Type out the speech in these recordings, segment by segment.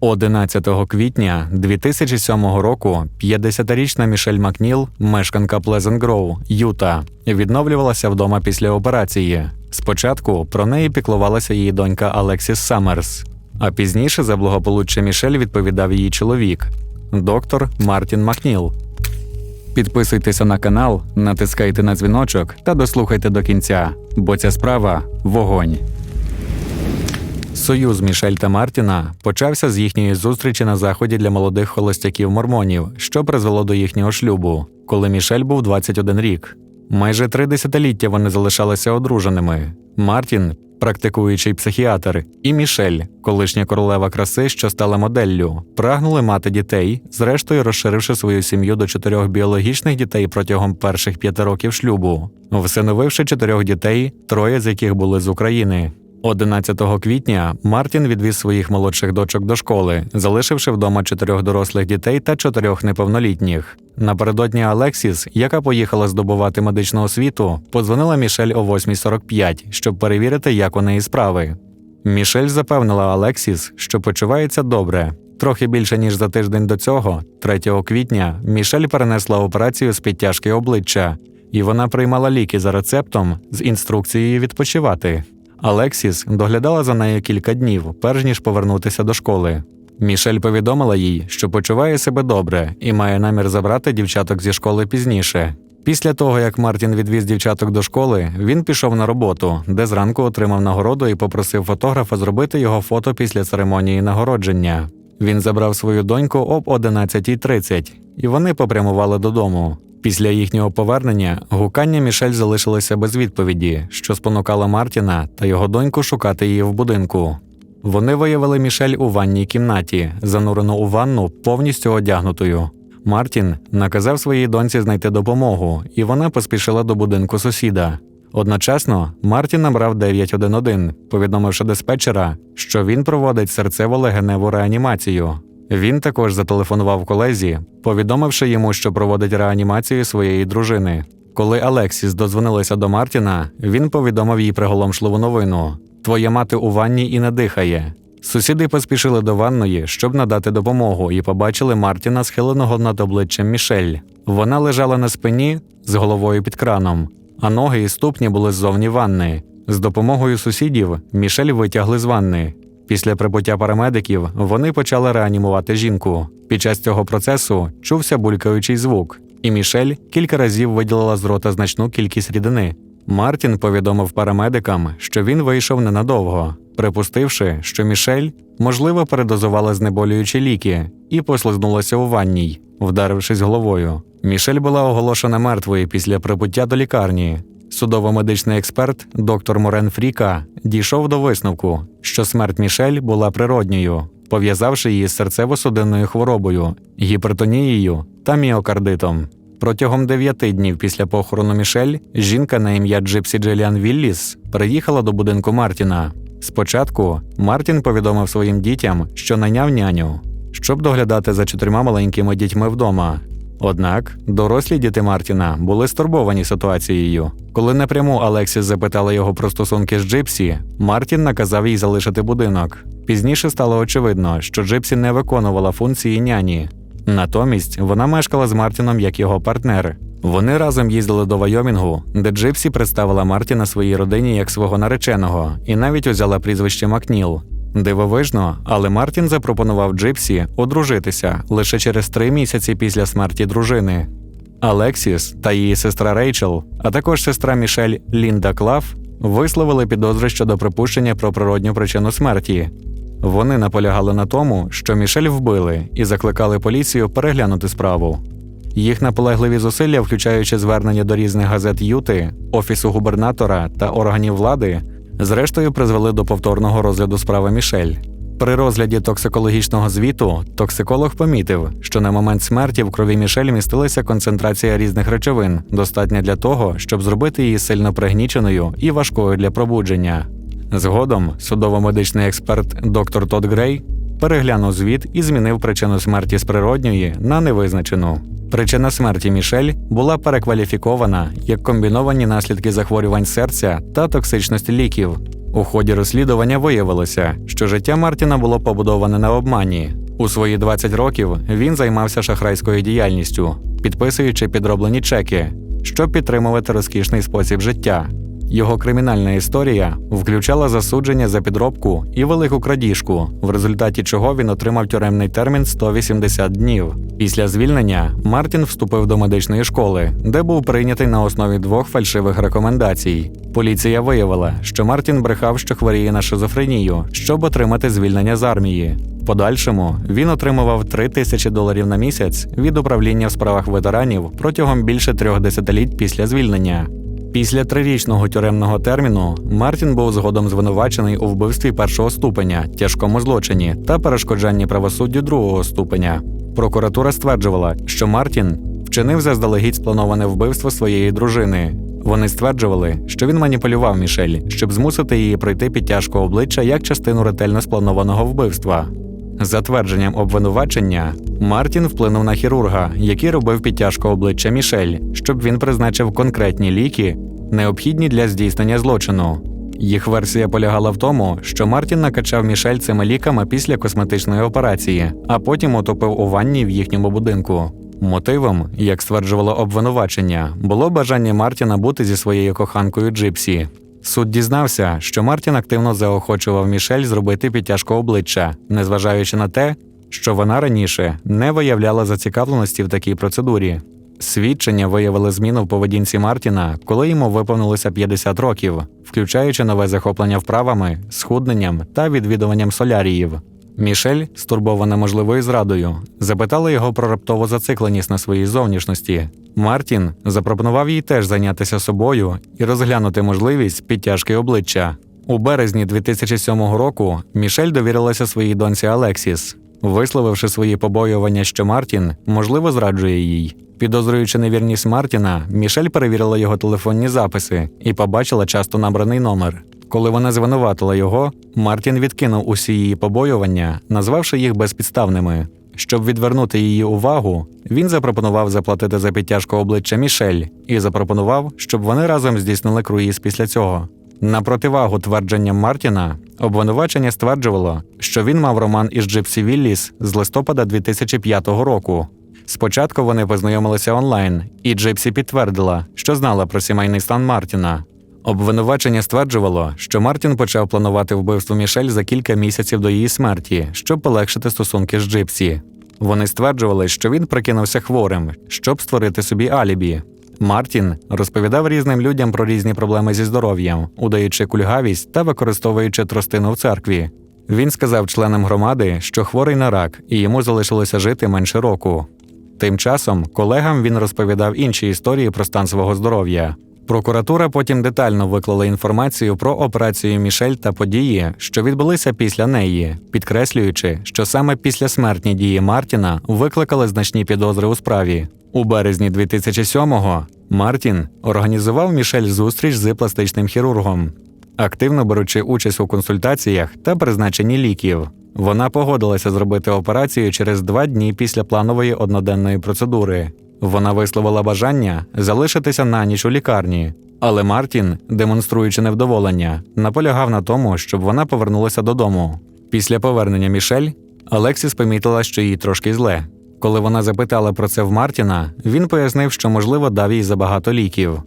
11 квітня 2007 року 50-річна Мішель Макніл, мешканка Плезент Гроу, Юта, відновлювалася вдома після операції. Спочатку про неї піклувалася її донька Алексіс Саммерс, а пізніше за благополуччя Мішель відповідав її чоловік, доктор Мартін Макніл. Підписуйтеся на канал, натискайте на дзвіночок та дослухайте до кінця, бо ця справа вогонь. Союз Мішель та Мартіна почався з їхньої зустрічі на заході для молодих холостяків мормонів, що призвело до їхнього шлюбу, коли Мішель був 21 рік. Майже три десятиліття вони залишалися одруженими. Мартін, практикуючий психіатр, і Мішель, колишня королева краси, що стала моделлю, прагнули мати дітей, зрештою розширивши свою сім'ю до чотирьох біологічних дітей протягом перших п'яти років шлюбу, всиновивши чотирьох дітей, троє з яких були з України. 11 квітня Мартін відвіз своїх молодших дочок до школи, залишивши вдома чотирьох дорослих дітей та чотирьох неповнолітніх. Напередодні Алексіс, яка поїхала здобувати медичну освіту, подзвонила Мішель о 8.45, щоб перевірити, як у неї справи. Мішель запевнила Алексіс, що почувається добре. Трохи більше ніж за тиждень до цього, 3 квітня, Мішель перенесла операцію з підтяжки обличчя, і вона приймала ліки за рецептом з інструкцією відпочивати. Алексіс доглядала за нею кілька днів, перш ніж повернутися до школи. Мішель повідомила їй, що почуває себе добре і має намір забрати дівчаток зі школи пізніше. Після того, як Мартін відвіз дівчаток до школи, він пішов на роботу, де зранку отримав нагороду і попросив фотографа зробити його фото після церемонії нагородження. Він забрав свою доньку об 11.30, і вони попрямували додому. Після їхнього повернення гукання Мішель залишилося без відповіді, що спонукало Мартіна та його доньку шукати її в будинку. Вони виявили Мішель у ванній кімнаті, занурену у ванну повністю одягнутою. Мартін наказав своїй доньці знайти допомогу, і вона поспішила до будинку сусіда. Одночасно Мартін набрав 911, повідомивши диспетчера, що він проводить серцево-легеневу реанімацію. Він також зателефонував колезі, повідомивши йому, що проводить реанімацію своєї дружини. Коли Алексіс додзвонилася до Мартіна, він повідомив їй приголомшливу новину: Твоя мати у ванні і не дихає. Сусіди поспішили до ванної, щоб надати допомогу, і побачили Мартіна, схиленого над обличчям Мішель. Вона лежала на спині з головою під краном, а ноги і ступні були ззовні ванни. З допомогою сусідів Мішель витягли з ванни. Після прибуття парамедиків вони почали реанімувати жінку. Під час цього процесу чувся булькаючий звук, і Мішель кілька разів виділила з рота значну кількість рідини. Мартін повідомив парамедикам, що він вийшов ненадовго, припустивши, що Мішель, можливо, передозувала знеболюючі ліки і послизнулася у ванній, вдарившись головою. Мішель була оголошена мертвою після прибуття до лікарні. Судово-медичний експерт доктор Морен Фріка дійшов до висновку, що смерть Мішель була природньою, пов'язавши її з серцево-судинною хворобою, гіпертонією та міокардитом. Протягом дев'яти днів після похорону Мішель жінка на ім'я Джипсі Джиліан Вілліс приїхала до будинку Мартіна. Спочатку Мартін повідомив своїм дітям, що найняв няню, щоб доглядати за чотирма маленькими дітьми вдома. Однак дорослі діти Мартіна були стурбовані ситуацією. Коли напряму Алексіс запитала його про стосунки з Джипсі, Мартін наказав їй залишити будинок. Пізніше стало очевидно, що Джипсі не виконувала функції няні. Натомість вона мешкала з Мартіном як його партнер. Вони разом їздили до Вайомінгу, де Джипсі представила Мартіна своїй родині як свого нареченого і навіть узяла прізвище Макніл. Дивовижно, але Мартін запропонував Джипсі одружитися лише через три місяці після смерті дружини. Алексіс та її сестра Рейчел, а також сестра Мішель Лінда Клав, висловили підозри щодо припущення про природню причину смерті. Вони наполягали на тому, що Мішель вбили, і закликали поліцію переглянути справу. Їх наполегливі зусилля, включаючи звернення до різних газет Юти, офісу губернатора та органів влади, зрештою призвели до повторного розгляду справи Мішель. При розгляді токсикологічного звіту токсиколог помітив, що на момент смерті в крові Мішель містилася концентрація різних речовин, достатня для того, щоб зробити її сильно пригніченою і важкою для пробудження. Згодом судово-медичний експерт доктор Тодд Грей переглянув звіт і змінив причину смерті з природньої на невизначену. Причина смерті Мішель була перекваліфікована як комбіновані наслідки захворювань серця та токсичності ліків. У ході розслідування виявилося, що життя Мартіна було побудоване на обмані. У свої 20 років він займався шахрайською діяльністю, підписуючи підроблені чеки, щоб підтримувати розкішний спосіб життя. Його кримінальна історія включала засудження за підробку і велику крадіжку, в результаті чого він отримав тюремний термін 180 днів. Після звільнення Мартін вступив до медичної школи, де був прийнятий на основі двох фальшивих рекомендацій. Поліція виявила, що Мартін брехав, що хворіє на шизофренію, щоб отримати звільнення з армії. Подальшому він отримував 3 тисячі доларів на місяць від управління в справах ветеранів протягом більше трьох десятиліть після звільнення. Після трирічного тюремного терміну Мартін був згодом звинувачений у вбивстві першого ступеня, тяжкому злочині та перешкоджанні правосуддю другого ступеня. Прокуратура стверджувала, що Мартін вчинив заздалегідь сплановане вбивство своєї дружини. Вони стверджували, що він маніпулював Мішель, щоб змусити її пройти підтяжку обличчя як частину ретельно спланованого вбивства. За твердженням обвинувачення, Мартін вплинув на хірурга, який робив підтяжку обличчя Мішель, щоб він призначив конкретні ліки, необхідні для здійснення злочину. Їх версія полягала в тому, що Мартін накачав Мішель цими ліками після косметичної операції, а потім утопив у ванні в їхньому будинку. Мотивом, як стверджувало обвинувачення, було бажання Мартіна бути зі своєю коханкою Джипсі. Суд дізнався, що Мартін активно заохочував Мішель зробити підтяжку обличчя, незважаючи на те, що вона раніше не виявляла зацікавленості в такій процедурі. Свідчення виявили зміну в поведінці Мартіна, коли йому виповнилося 50 років, включаючи нове захоплення вправами, схудненням та відвідуванням соляріїв. Мішель, стурбована можливою зрадою, запитала його про раптову зацикленість на своїй зовнішності. Мартін запропонував їй теж зайнятися собою і розглянути можливість підтяжки обличчя. У березні 2007 року Мішель довірилася своїй доньці Алексіс, висловивши свої побоювання, що Мартін можливо зраджує їй. Підозрюючи невірність Мартіна, Мішель перевірила його телефонні записи і побачила часто набраний номер. Коли вона звинуватила його, Мартін відкинув усі її побоювання, назвавши їх безпідставними. Щоб відвернути її увагу, він запропонував заплатити за підтяжку обличчя Мішель і запропонував, щоб вони разом здійснили круїз після цього. На противагу твердженням Мартіна, обвинувачення стверджувало, що він мав роман із Джипсі Вілліс з листопада 2005 року. Спочатку вони познайомилися онлайн, і Джипсі підтвердила, що знала про сімейний стан Мартіна. Обвинувачення стверджувало, що Мартін почав планувати вбивство Мішель за кілька місяців до її смерті, щоб полегшити стосунки з Джипсі. Вони стверджували, що він прикинувся хворим, щоб створити собі алібі. Мартін розповідав різним людям про різні проблеми зі здоров'ям, удаючи кульгавість та використовуючи тростину в церкві. Він сказав членам громади, що хворий на рак, і йому залишилося жити менше року. Тим часом колегам він розповідав інші історії про стан свого здоров'я. Прокуратура потім детально виклала інформацію про операцію Мішель та події, що відбулися після неї, підкреслюючи, що саме після смертні дії Мартіна викликали значні підозри у справі. У березні 2007-го Мартін організував Мішель зустріч з пластичним хірургом, активно беручи участь у консультаціях та призначенні ліків. Вона погодилася зробити операцію через два дні після планової одноденної процедури. Вона висловила бажання залишитися на ніч у лікарні, але Мартін, демонструючи невдоволення, наполягав на тому, щоб вона повернулася додому. Після повернення Мішель Алексіс помітила, що їй трошки зле. Коли вона запитала про це в Мартіна, він пояснив, що можливо дав їй забагато ліків.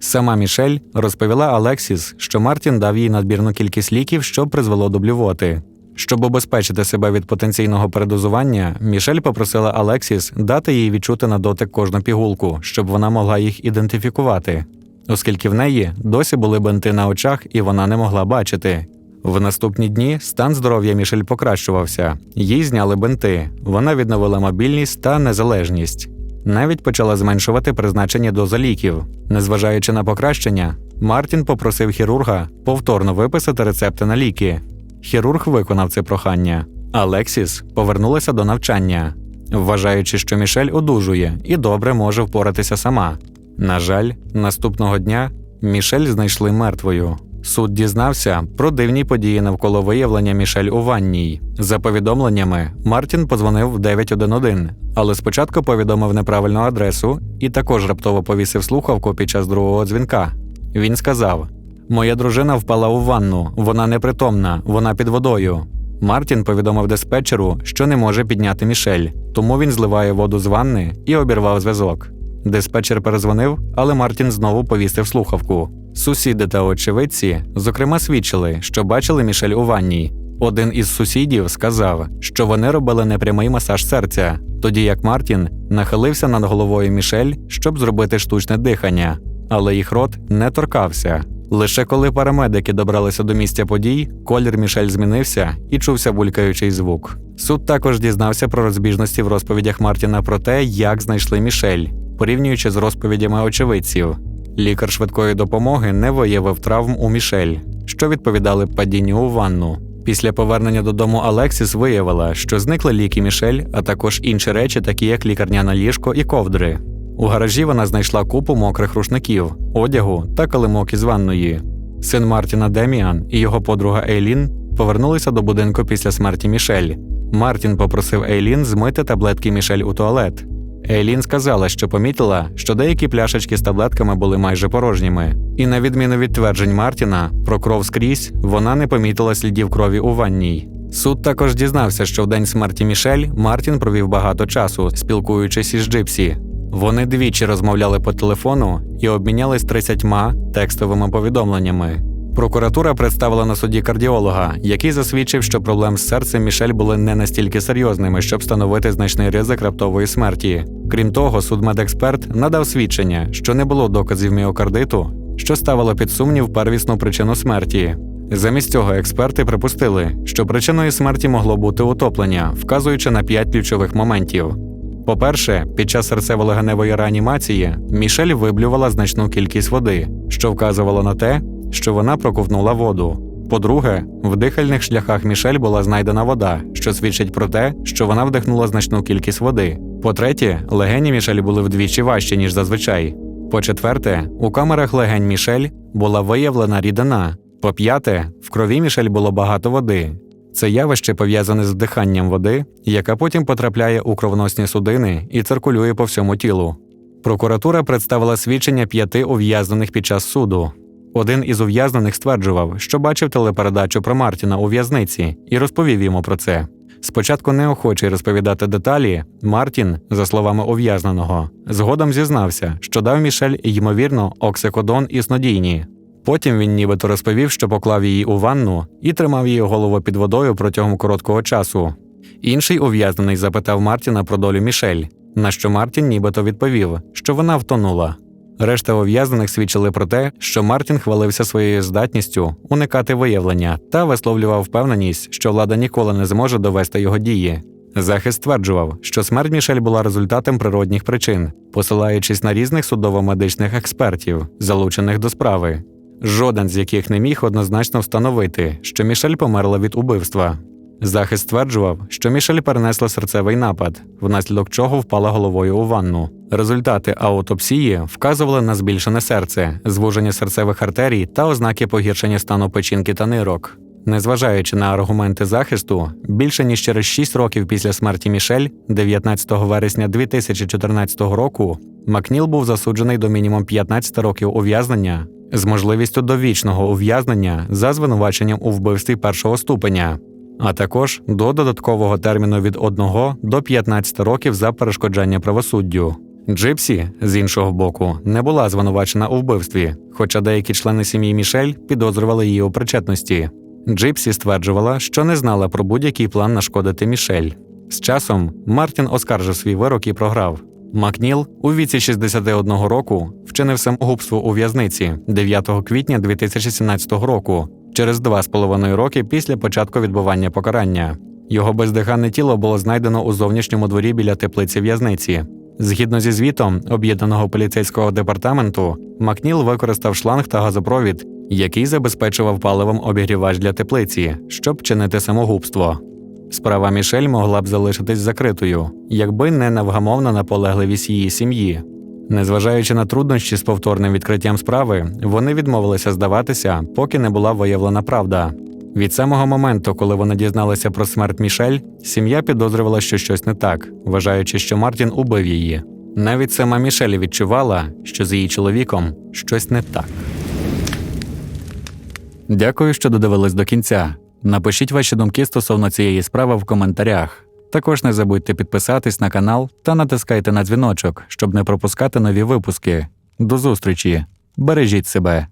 Сама Мішель розповіла Алексіс, що Мартін дав їй надбірну кількість ліків, що призвело до блювоти. Щоб обезпечити себе від потенційного передозування, Мішель попросила Алексіс дати їй відчути на дотик кожну пігулку, щоб вона могла їх ідентифікувати, оскільки в неї досі були бинти на очах і вона не могла бачити. В наступні дні стан здоров'я Мішель покращувався, їй зняли бинти, вона відновила мобільність та незалежність. Навіть почала зменшувати призначення дози ліків. Незважаючи на покращення, Мартін попросив хірурга повторно виписати рецепти на ліки. Хірург виконав це прохання. Алексіс повернулася до навчання, вважаючи, що Мішель одужує і добре може впоратися сама. На жаль, наступного дня Мішель знайшли мертвою. Суд дізнався про дивні події навколо виявлення Мішель у ванній. За повідомленнями, Мартін подзвонив в 911, але спочатку повідомив неправильну адресу і також раптово повісив слухавку під час другого дзвінка. Він сказав: Моя дружина впала у ванну, вона непритомна, вона під водою. Мартін повідомив диспетчеру, що не може підняти Мішель, тому він зливає воду з ванни і обірвав зв'язок. Диспетчер перезвонив, але Мартін знову повісив слухавку. Сусіди та очевидці, зокрема, свідчили, що бачили Мішель у ванній. Один із сусідів сказав, що вони робили непрямий масаж серця, тоді як Мартін нахилився над головою Мішель, щоб зробити штучне дихання, але їх рот не торкався. Лише коли парамедики добралися до місця подій, колір Мішель змінився і чувся булькаючий звук. Суд також дізнався про розбіжності в розповідях Мартіна про те, як знайшли Мішель, порівнюючи з розповідями очевидців. Лікар швидкої допомоги не виявив травм у Мішель, що відповідали падінню у ванну. Після повернення додому Алексіс виявила, що зникли ліки Мішель, а також інші речі, такі як лікарняне ліжко і ковдри. У гаражі вона знайшла купу мокрих рушників, одягу та килимок із ванної. Син Мартіна Деміан і його подруга Ейлін повернулися до будинку після смерті Мішель. Мартін попросив Ейлін змити таблетки Мішель у туалет. Ейлін сказала, що помітила, що деякі пляшечки з таблетками були майже порожніми, і на відміну від тверджень Мартіна про кров скрізь, вона не помітила слідів крові у ванній. Суд також дізнався, що в день смерті Мішель Мартін провів багато часу, спілкуючись із Джипсі. Вони двічі розмовляли по телефону і обмінялись 30 текстовими повідомленнями. Прокуратура представила на суді кардіолога, який засвідчив, що проблем з серцем Мішель були не настільки серйозними, щоб встановити значний ризик раптової смерті. Крім того, судмедексперт надав свідчення, що не було доказів міокардиту, що ставило під сумнів первісну причину смерті. Замість цього експерти припустили, що причиною смерті могло бути утоплення, вказуючи на п'ять ключових моментів. По-перше, під час серцево-легеневої реанімації Мішель виблювала значну кількість води, що вказувало на те, що вона проковтнула воду. По-друге, в дихальних шляхах Мішель була знайдена вода, що свідчить про те, що вона вдихнула значну кількість води. По-третє, легені Мішель були вдвічі важчі, ніж зазвичай. По-четверте, у камерах легень Мішель була виявлена рідина. По-п'яте, в крові Мішель було багато води. Це явище пов'язане з вдиханням води, яка потім потрапляє у кровносні судини і циркулює по всьому тілу. Прокуратура представила свідчення п'яти ув'язнених під час суду. Один із ув'язнених стверджував, що бачив телепередачу про Мартіна у в'язниці і розповів йому про це. Спочатку неохочий розповідати деталі, Мартін, за словами ув'язненого, згодом зізнався, що дав Мішель, ймовірно, оксикодон і снодійні. Потім він нібито розповів, що поклав її у ванну і тримав її голову під водою протягом короткого часу. Інший ув'язнений запитав Мартіна про долю Мішель, на що Мартін нібито відповів, що вона втонула. Решта ув'язнених свідчили про те, що Мартін хвалився своєю здатністю уникати виявлення та висловлював впевненість, що влада ніколи не зможе довести його дії. Захист стверджував, що смерть Мішель була результатом природних причин, посилаючись на різних судово-медичних експертів, залучених до справи, жоден з яких не міг однозначно встановити, що Мішель померла від убивства. Захист стверджував, що Мішель перенесла серцевий напад, внаслідок чого впала головою у ванну. Результати аутопсії вказували на збільшене серце, звуження серцевих артерій та ознаки погіршення стану печінки та нирок. Незважаючи на аргументи захисту, більше ніж через 6 років після смерті Мішель, 19 вересня 2014 року, Макніл був засуджений до мінімум 15 років ув'язнення з можливістю довічного ув'язнення за звинуваченням у вбивстві першого ступеня, а також до додаткового терміну від 1 до 15 років за перешкоджання правосуддю. Джипсі, з іншого боку, не була звинувачена у вбивстві, хоча деякі члени сім'ї Мішель підозрювали її у причетності. Джипсі стверджувала, що не знала про будь-який план нашкодити Мішель. З часом Мартін оскаржив свій вирок і програв. Макніл у віці 61 року вчинив самогубство у в'язниці 9 квітня 2017 року, через два з половиною роки після початку відбування покарання. Його бездиханне тіло було знайдено у зовнішньому дворі біля теплиці в'язниці. Згідно зі звітом об'єднаного поліцейського департаменту, Макніл використав шланг та газопровід, який забезпечував паливом обігрівач для теплиці, щоб чинити самогубство. Справа Мішель могла б залишитись закритою, якби не невгамовна наполегливість її сім'ї. Незважаючи на труднощі з повторним відкриттям справи, вони відмовилися здаватися, поки не була виявлена правда. Від самого моменту, коли вони дізналися про смерть Мішель, сім'я підозрювала, що щось не так, вважаючи, що Мартін убив її. Навіть сама Мішель відчувала, що з її чоловіком щось не так. Дякую, що додивились до кінця. Напишіть ваші думки стосовно цієї справи в коментарях. Також не забудьте підписатись на канал та натискайте на дзвіночок, щоб не пропускати нові випуски. До зустрічі! Бережіть себе!